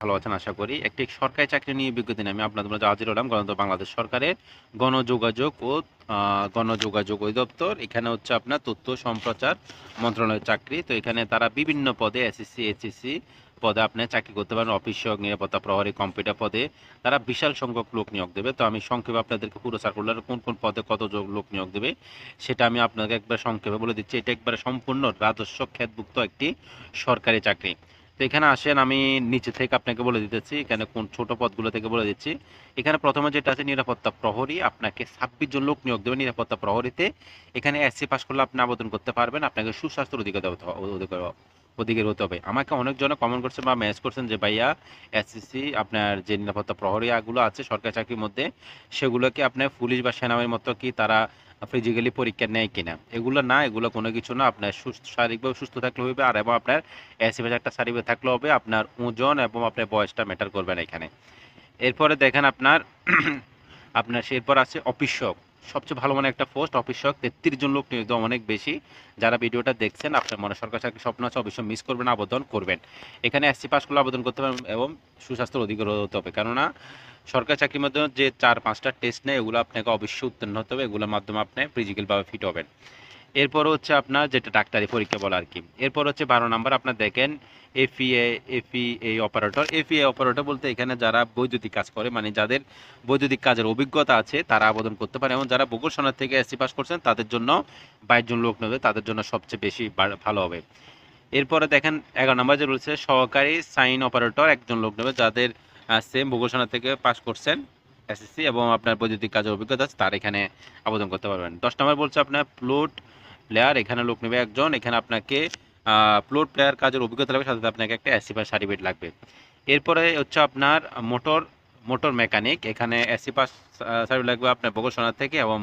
ভালো আছেন আশা করি। একটি সরকারি চাকরি নিয়ে বিজ্ঞপ্তি আমি আপনাদের মাঝে হাজির হলাম গণতন্ত্র বাংলাদেশ সরকারের গণযোগাযোগ ও গণযোগাযোগ অধিদপ্তর। এখানে হচ্ছে আপনার তথ্য সম্প্রচার মন্ত্রণালয়ের চাকরি। তো এখানে তারা বিভিন্ন পদে এসএসসি এইচএসসি পদে আপনি চাকরি করতে পারেন। অফিস নিরাপত্তা প্রহরী, কম্পিউটার পদে তারা বিশাল সংখ্যক লোক নিয়োগ দেবে। তো আমি সংক্ষেপে আপনাদেরকে পুরো সার্কুলার কোন কোন পদে কত লোক নিয়োগ দেবে সেটা আমি আপনাকে একবার সংক্ষেপে বলে দিচ্ছি। এটা একবারে সম্পূর্ণ রাজস্ব খ্যাতভুক্ত একটি সরকারি চাকরি। তো এখানে আসেন, আমি নিচে থেকে আপনাকে বলে দিতেছি, এখানে কোন ছোট পদগুলো থেকে বলে দিচ্ছি। এখানে প্রথমে যেটা আছে, নিরাপত্তা প্রহরী, আপনাকে ছাব্বিশ জন লোক নিয়োগ দেবে নিরাপত্তা প্রহরীতে। এখানে এসসি পাস করলে আপনি আবেদন করতে পারবেন, আপনাকে সুস্বাস্থ্যের অধিকার দেওয়া অধিকার অধিকার হতে হবে। আমাকে অনেকজনে কমেন্ট করছেন বা মেসেজ করছেন যে, ভাইয়া এসএসসি আপনার যে নিরাপত্তা প্রহরীগুলো আছে, সরকারি চাকরির মধ্যে, সেগুলোকে আপনার পুলিশ বা সেনাবাহিনীর মতো কি তারা ফিজিক্যালি পরীক্ষা নেয় কিনা? এগুলো না, এগুলো কোনো কিছু না। আপনার সুস্থ শারীরিকভাবে সুস্থ থাকলে হবে আর এবং আপনার এসি একটা শারীরিক থাকলে হবে, আপনার ওজন এবং আপনার বয়সটা ম্যাটার করবে না এখানে। এরপরে দেখেন আপনার আপনার, এরপর আছে অফিসক সবচেয়ে ভালো মানে একটা পোস্ট, অফিস অফিসক তেত্রিশ জন লোক নিয়োগ দেওয়া অনেক বেশি। যারা ভিডিওটা দেখছেন, আপনার মনে সরকার চাকরি স্বপ্ন আছে, অবশ্যই মিস করবেন, আবেদন করবেন। এখানে এসসি পাস করলে আবেদন করতে পারবেন এবং সুস্বাস্থ্যের অধিকার হতে হবে। কেননা, সরকারি চাকরির মাধ্যমে যে চার, পাঁচটা টেস্ট নেয়, এগুলো আপনাকে অবশ্যই উত্তীর্ণ হতে হবে, এগুলোর মাধ্যমে আপনি ফিজিক্যালভাবে ফিট হবেন। এরপর হচ্ছে আপনার যেটা ডাক্তারি পরীক্ষা বলা আর কি। এরপর হচ্ছে বারো নাম্বার আপনার দেখেন এফিএ এফিএ অপারেটর এফিএ অপারেটর বলতে এখানে যারা বৈদ্যুতিক কাজ করে মানে যাদের বৈদ্যুতিক কাজের অভিজ্ঞতা আছে, তারা আবেদন করতে পারে। এবং যারা বগুড় সনদ থেকে এসসি পাস করছেন, তাদের জন্য বাইশ জন লোক নেবে, তাদের জন্য সবচেয়ে বেশি ভালো হবে। এরপরে দেখেন এগারো নম্বর যে রয়েছে, সহকারী সাইন অপারেটর একজন লোক নেবে যাদের সেম ভূগোল সনদ থেকে পাস করছেন এসএসসি এবং আপনার বৈদ্যুতিক কাজের অভিজ্ঞতা আছে, তার এখানে আবেদন করতে পারবেন। দশ নম্বর বলছে আপনার প্লট প্লেয়ার এখানে লোক নেবে একজন, এখানে আপনাকে ফ্লোর প্লেয়ার কাজের অভিজ্ঞতা লাগবে, সাথে আপনাকে একটা পাস সার্টিফিকেট লাগবে। এরপরে হচ্ছে আপনার মোটর মোটর মেকানিক এখানে পাস সার্টিফিকেট লাগবে আপনার বগুড়া সোনার থেকে এবং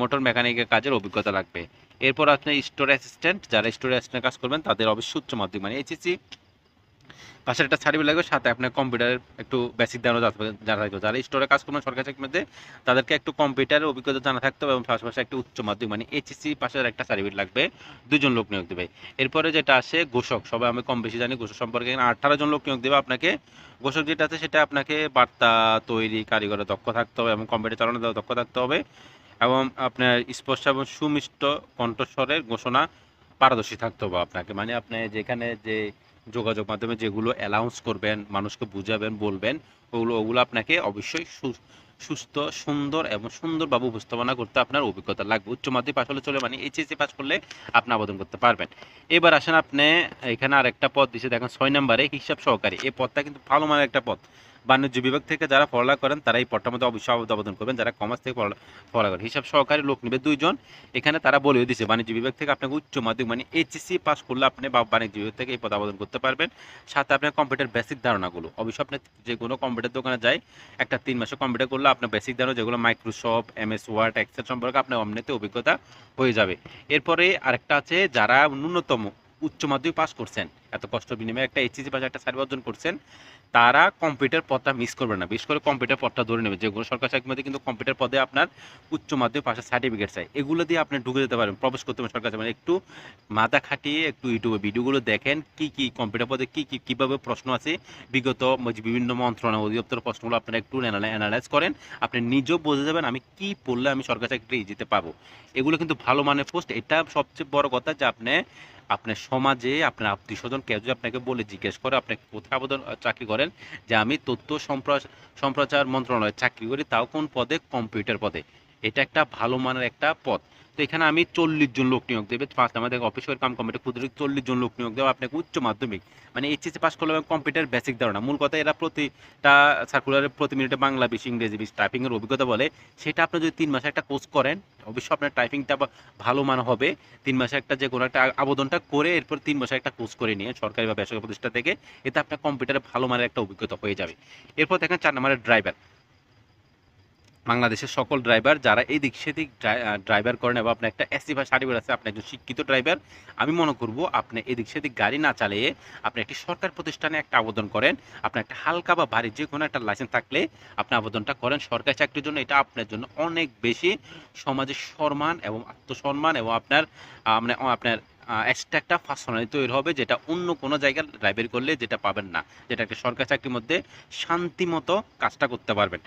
মোটর মেকানিকের কাজের অভিজ্ঞতা লাগবে। এরপর আপনি স্টোর অ্যাসিস্ট্যান্ট যারা স্টোর অ্যাসিস্ট্যান্ট কাজ করবেন, তাদের অবশ্যই উচ্চ মাধ্যমিক মানে এইচএসসি পাশে একটা সার্টিফিকেট লাগবে, সাথে আপনার কম্পিউটারের একটু বেসিক জানা জানা থাকবে। যারা স্টোরে কাজ করবেন, সরকারি মধ্যে, তাদেরকে একটু কম্পিউটারের অভিজ্ঞতা জানা থাকতে হবে এবং পাশাপাশি একটা উচ্চ মাধ্যমিক মানে এইচএসসি পাশের একটা সার্টিফিকেট লাগবে দুজন লোক নিয়োগ দেবে। এরপরে যেটা আসে, ঘোষক, সবাই আমি কম বেশি জানি, ঘোষক সম্পর্কে আঠারো জন লোক নিয়োগ দেবে আপনাকে। ঘোষক যেটা আছে, সেটা আপনাকে বার্তা, তৈরি, কারিগরে দক্ষ থাকতে হবে এবং কম্পিউটার চালানো দক্ষ থাকতে হবে এবং আপনার স্পষ্ট এবং সুমিষ্ট কণ্ঠস্বরের ঘোষণা পারদর্শী থাকতে হবে আপনাকে। মানে আপনি যেখানে যে যোগাযোগ মাধ্যমে যেগুলো অ্যালাউন্স করবেন, মানুষকে বুঝাবেন, বলবেন, ওগুলো ওগুলো আপনাকে অবশ্যই সুস্থ, সুন্দর এবং সুন্দরভাবে উপস্থাপনা করতে আপনার অভিজ্ঞতা লাগবে। উচ্চ মাধ্যমিক পাশ হলে চলে মানে এইচএসসি পাস করলে আপনি আবেদন করতে পারবেন। এবার আসেন আপনি, এখানে আরেকটা পদ দিচ্ছে দেখেন ছয় নম্বরে হিসাব সহকারী। এই পদটা কিন্তু ভালো মানের একটা পদ। বাণিজ্য বিভাগ থেকে যারা পড়ালেখা করেন তারা এই পদটার মধ্যে অবশ্যই আবেদন করবেন। যারা কমার্স থেকে পড়ালে- পড়ালেখা করেন, হিসাব সহকারী লোক নেবে দুইজন। এখানে তারা বলেও দিচ্ছে বাণিজ্য বিভাগ থেকে আপনাকে উচ্চ মাধ্যমিক মানে এইচএসসি পাস করলে আপনি বা বাণিজ্য বিভাগ থেকে এই পদ আবেদন করতে পারবেন। সাথে আপনার কম্পিউটার বেসিক ধারণাগুলো। অবশ্যই আপনি যে কোনো কম্পিউটার দোকানে যায় একটা তিন মাসে কম্পিউটার করলে আপনার বেসিক ধারণা যেগুলো মাইক্রোসফট এমএস ওয়ার্ড এক্সেল সম্পর্কে আপনার অমনিতে অভিজ্ঞতা হয়ে যাবে। এরপরে আরেকটা আছে, যারা ন্যূনতম উচ্চ মাধ্যমিক পাস করছেন এত কষ্ট বিনিময়ে একটা এইচএসসি পাশে একটা সার্টিফিকেট অর্জন করছেন, তারা কম্পিউটার পদটা মিস করবে না। বিশেষ করে কম্পিউটার পদটা ধরে নেবে। যেগুলো সরকার চাকরির কিন্তু কম্পিউটার পদে আপনার উচ্চ মাধ্যমিক পাশে সার্টিফিকেট চাই। এগুলো দিয়ে আপনি ঢুকে যেতে পারেন, প্রবেশ করতে পারেন সরকার চাকরি একটু মাথা খাটিয়ে, একটু ইউটিউবে ভিডিওগুলো দেখেন, কি কি কম্পিউটার পদে কি কি, কীভাবে প্রশ্ন আছে। বিগত বিভিন্ন মন্ত্রণালয় অধিদপ্তর প্রশ্নগুলো আপনারা একটু অ্যানালাইজ করেন। আপনি নিজেও বুঝে যাবেন আমি কি পড়লে আমি সরকার চাকরিটা ইজিতে পাবো। এগুলো কিন্তু ভালো মানের পোস্ট এটা সবচেয়ে বড় কথা যে আপনি, আপনার সমাজে আপনার আত্মীয় স্বজন কেউ যদি আপনাকে বলে জিজ্ঞেস করে, আপনি কোথায় আবেদন চাকরি করেন, যে আমি তথ্য সম্প্র- সম্প্রচার মন্ত্রণালয়ে চাকরি করি, তাও কোন পদে? কম্পিউটার পদে। এটা একটা ভালো মানের একটা পথ। তো এখানে আমি চল্লিশ জন লোক নিয়োগ দেবে। ফার্স্ট আমাদের অফিসের কাম কম্পিউটার ক্ষুদ্র চল্লিশ জন লোক নিয়োগ দেবে আপনাকে উচ্চ মাধ্যমিক। মানে এইচএসসি পাস করলে কম্পিউটার বেসিক ধারণা মূল কথা এরা প্রতিটা সার্কুলারে প্রতি মিনিটে বাংলা বেশ, ইংরেজি বেশ টাইপিংয়ের অভিজ্ঞতা বলে। সেটা আপনি যদি তিন মাসে একটা কোর্স করেন, অবশ্যই আপনার টাইপিংটা ভালো মান হবে। তিন মাসে একটা যে কোনো একটা আবেদনটা করে এরপর তিন মাসে একটা কোর্স করে নিয়ে সরকারি বা বেসরকারি প্রতিষ্ঠান থেকে, এতে আপনার কম্পিউটারে ভালো মানের একটা অভিজ্ঞতা হয়ে যাবে। এরপর দেখেন চার নম্বরের ড্রাইভার বাংলাদেশের সকল ড্রাইভার যারা এই দিক সেদিক ড্রাইভার করেন এবং আপনার একটা এসি বা সার্টিফিকেট আছে, আপনি একজন শিক্ষিত ড্রাইভার আমি মনে করব আপনি এদিক সেদিক গাড়ি না চালিয়ে আপনি একটি সরকার প্রতিষ্ঠানে একটা আবেদন করেন, আপনার একটা হালকা বা ভারী যে কোনো একটা লাইসেন্স থাকলে আপনি আবেদনটা করেন। সরকারি চাকরির জন্য এটা আপনার জন্য অনেক বেশি সমাজের সম্মান এবং আত্মসম্মান এবং আপনার মানে আপনার এক্সট্রা একটা পার্সোনালি তৈরি হবে যেটা অন্য কোনো জায়গায় লাইব্রেরি করলে যেটা পাবেন না। যেটা একটা সরকারি চাকরির মধ্যে শান্তিমতো কাজটা করতে পারবেন।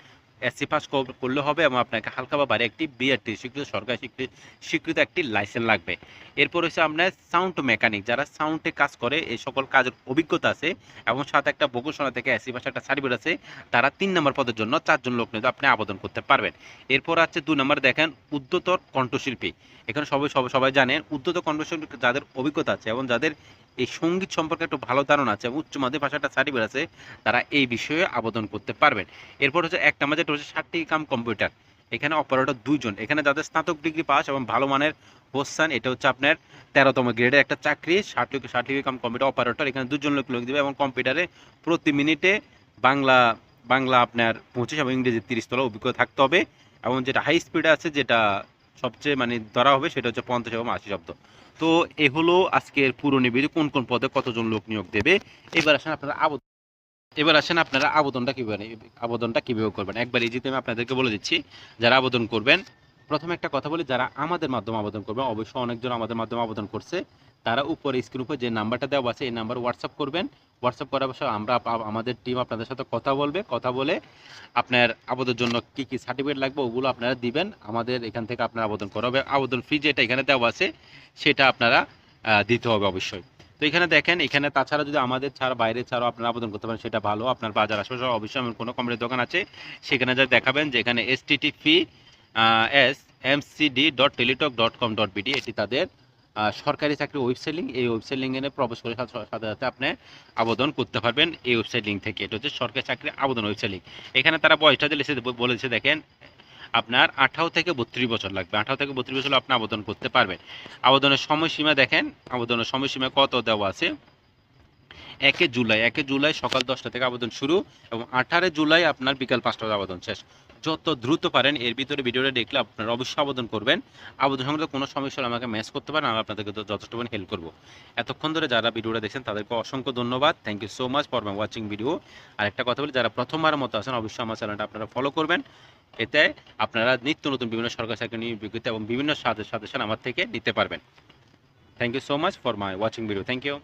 এসসি পাস করলে হবে এবং আপনাকে হালকা বা ভারী একটি বিআরটি স্বীকৃত সরকারি স্বীকৃত স্বীকৃত একটি লাইসেন্স লাগবে। এরপর হচ্ছে আপনার সাউন্ড মেকানিক যারা সাউন্ডে কাজ করে, এই সকল কাজের অভিজ্ঞতা আছে এবং সাথে একটা বকুশোনা থেকে এসসি পাশে একটা সার্টিফিকেট আছে, তারা তিন নম্বর পদের জন্য চারজন লোক নিয়ে আপনি আবেদন করতে পারবেন। এরপর আছে দুই নম্বর দেখেন উদ্যতর কণ্ঠশিল্পী। এখানে সবাই সবাই সবাই জানেন উদ্যত কণ্ঠশিল্পী যাদের অভিজ্ঞতা আছে এবং যাদের এই সংগীত সম্পর্কে একটু ভালো ধারণা আছে এবং উচ্চ মাধ্যমিক ভাষাটা সার্টিফিকেট আছে, তারা এই বিষয়ে আবেদন করতে পারবেন। এরপর হচ্ছে এক নম্বর যেটা হচ্ছে ষাটটি কাম কম্পিউটার। এখানে অপারেটর দুইজন। এখানে যাদের স্নাতক ডিগ্রি পাস এবং ভালো মানের হোসান এটা হচ্ছে আপনার তেরোতম গ্রেডের একটা চাকরি লোক কাম কম্পিউটার অপারেটর এখানে দুজন লোক লোক দেবে এবং কম্পিউটারে প্রতি মিনিটে বাংলা বাংলা আপনার পঁচিশ এবং ইংরেজি তিরিশ তলা অভিজ্ঞতা থাকতে হবে। এবং যেটা হাই স্পিডে আছে, যেটা সবচেয়ে মানে ধরা হবে সেটা হচ্ছে পঞ্চাশ এবং আশি শব্দ। তো এ হলো আজকের পুরো নিবেদি কোন কোন পদে কতজন লোক নিয়োগ দেবে? এবার আসেন আপনারা আবেদন এবার আসেন আপনারা আবেদনটা কীভাবে আবেদনটা কীভাবে করবেন? একবার এই আমি আপনাদেরকে বলে দিচ্ছি, যারা আবেদন করবেন, প্রথমে একটা কথা বলি, যারা আমাদের মাধ্যমে আবেদন করবেন, অবশ্যই অনেকজন আমাদের মাধ্যমে আবেদন করছে, তারা উপরে স্ক্রিন উপরে যে নাম্বারটা দেওয়া আছে, এই নাম্বার হোয়াটসঅ্যাপ করবেন হোয়াটসঅ্যাপ করার পর আমরা আমাদের টিম আপনাদের সাথে কথা বলবে, কথা বলে আপনার আবেদনের জন্য কি কি সার্টিফিকেট লাগবে ওগুলো আপনারা দিবেন। আমাদের এখান থেকে আপনারা আবেদন করা হবে। আবেদন ফি যেটা এখানে দেওয়া আছে, সেটা আপনারা দিতে হবে অবশ্যই। তো এখানে দেখেন, এখানে তাছাড়া যদি আমাদের ছাড়া, বাইরে ছাড়াও আপনারা আবেদন করতে পারেন, সেটা ভালো। আপনার বাজার আশেপাশে অবশ্যই এমন কোনো কোম্পানির দোকান আছে। সেখানে যা দেখাবেন যে এখানে S TT fee S M C D dot Teletalk dot com dot BD এটি তাদের সরকারি চাকরি ওয়েবসাইট লিঙ্ক এই ওয়েবসাইট লিঙ্কে প্রবেশ করে সাথে সাথে আপনি আবেদন করতে পারবেন এই ওয়েবসাইট লিঙ্ক থেকে। এটা হচ্ছে সরকারি চাকরি আবেদন ওয়েবসাইট লিঙ্ক এখানে তারা বয়সটা দিয়েছে বলেছে, দেখেন, আপনার আঠারো থেকে বত্রিশ বছর লাগবে। আঠারো থেকে বত্রিশ বছর আপনি আবেদন করতে পারবেন। আবেদনের সময়সীমা দেখেন, আবেদনের সময়সীমা কত দেওয়া আছে? একে জুলাই একে জুলাই সকাল দশটা থেকে আবেদন শুরু এবং আঠারো জুলাই আপনার বিকাল পাঁচটা আবেদন শেষ। যত দ্রুত পারেন, এর ভিতরে ভিডিওটা দেখলে আপনারা অবশ্যই আবেদন করবেন। আবেদন সংক্রান্ত কোনো সমস্যা হলে আমাকে মেস করতে পারেন, আমি আপনাদেরকে যথেষ্ট পরিমাণ হেল্প করব। এতক্ষণ ধরে যারা ভিডিওটা দেখছেন, তাদেরকে অসংখ্য ধন্যবাদ। Thank you so much for my watching video আর একটা কথা বলি, যারা প্রথমবার মতো আছেন, অবশ্যই আমার চ্যানেলটা আপনারা ফলো করবেন। এতে আপনারা নিত্য নতুন বিভিন্ন সরকারি চাকরি নিয়ে এবং বিভিন্ন সাজেশন আমার থেকে নিতে পারবেন। Thank you so much for my watching video thank you